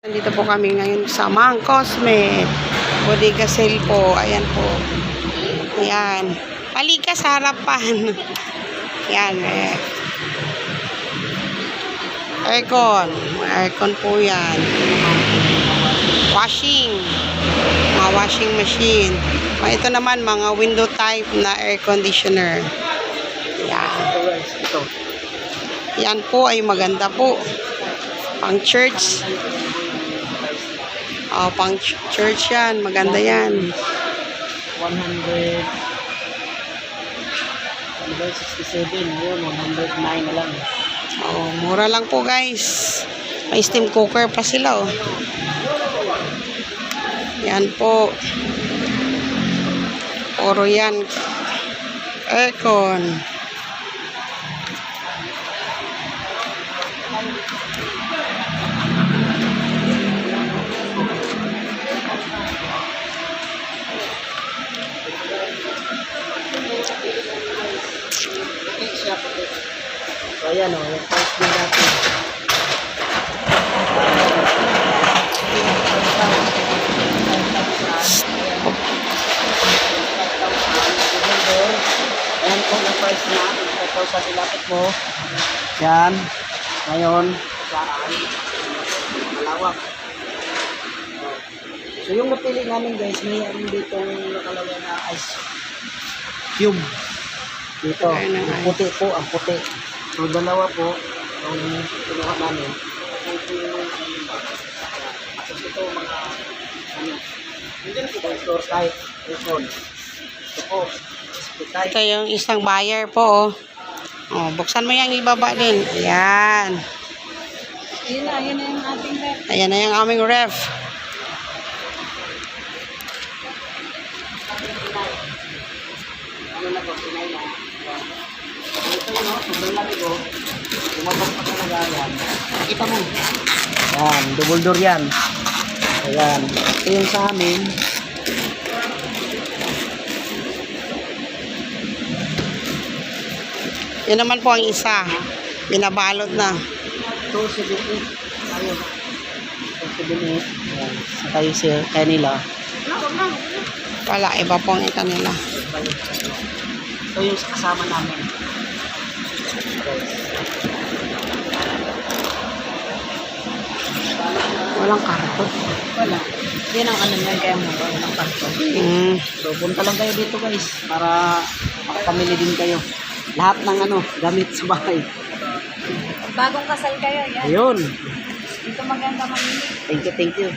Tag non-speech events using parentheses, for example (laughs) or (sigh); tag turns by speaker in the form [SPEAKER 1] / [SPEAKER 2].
[SPEAKER 1] Nandito po kami ngayon sa Mang Cosme. Bodega sale po. Ayan po. Ayan. Halika sa harapan. (laughs) Ayan. Eh. Aircon. Aircon po yan. Washing. Mga washing machine. Ito naman mga window type na air conditioner. Ayan. Yan po ay maganda po. Pang church. Oh, pang ch- church yan. Maganda yan.
[SPEAKER 2] 100 167 yun 109 na lang
[SPEAKER 1] Oh, mura lang po guys. May steam cooker pa sila oh. Yan po. Puro yan. Aircon.
[SPEAKER 2] So ayan o yung price din natin. Ayan po yung price na. 5,000 ilapit mo. Yan. Ngayon. Saan malawak. So yung napili namin guys may ano dito nakalagay na ice cube dito
[SPEAKER 1] ang
[SPEAKER 2] puti po ang puti so dalawa po yung kinuha namin tapos ito mga ano ito store type ito ito po
[SPEAKER 1] Ito yung isang buyer po oh. Oh, buksan mo yung ibaba din. Ayan.
[SPEAKER 2] yun na yun na yung ating rep
[SPEAKER 1] Ayan na yung aming ref.
[SPEAKER 2] ano na po pinay na ito yun sobrang laki ko lumabas pa talaga yan kita mo. Yan double door yan. Ayan. Ito yung sa amin.
[SPEAKER 1] Yun naman po ang isa. Binabalot na.
[SPEAKER 2] 278 ayun 278 ayan. Saka yung sa kanila
[SPEAKER 1] Wala, iba po ang kanila.
[SPEAKER 2] Ito yung sa kasama namin
[SPEAKER 1] Walang karton.
[SPEAKER 2] wala yan ang ano niyan kaya mo walang karton
[SPEAKER 1] Mm.
[SPEAKER 2] So, punta lang kayo dito guys para makapamili din kayo. Lahat ng ano, gamit sa bahay.
[SPEAKER 3] Bagong kasal kayo, yan.
[SPEAKER 2] Ayun.
[SPEAKER 3] Dito maganda mamili.
[SPEAKER 2] Thank you, thank you.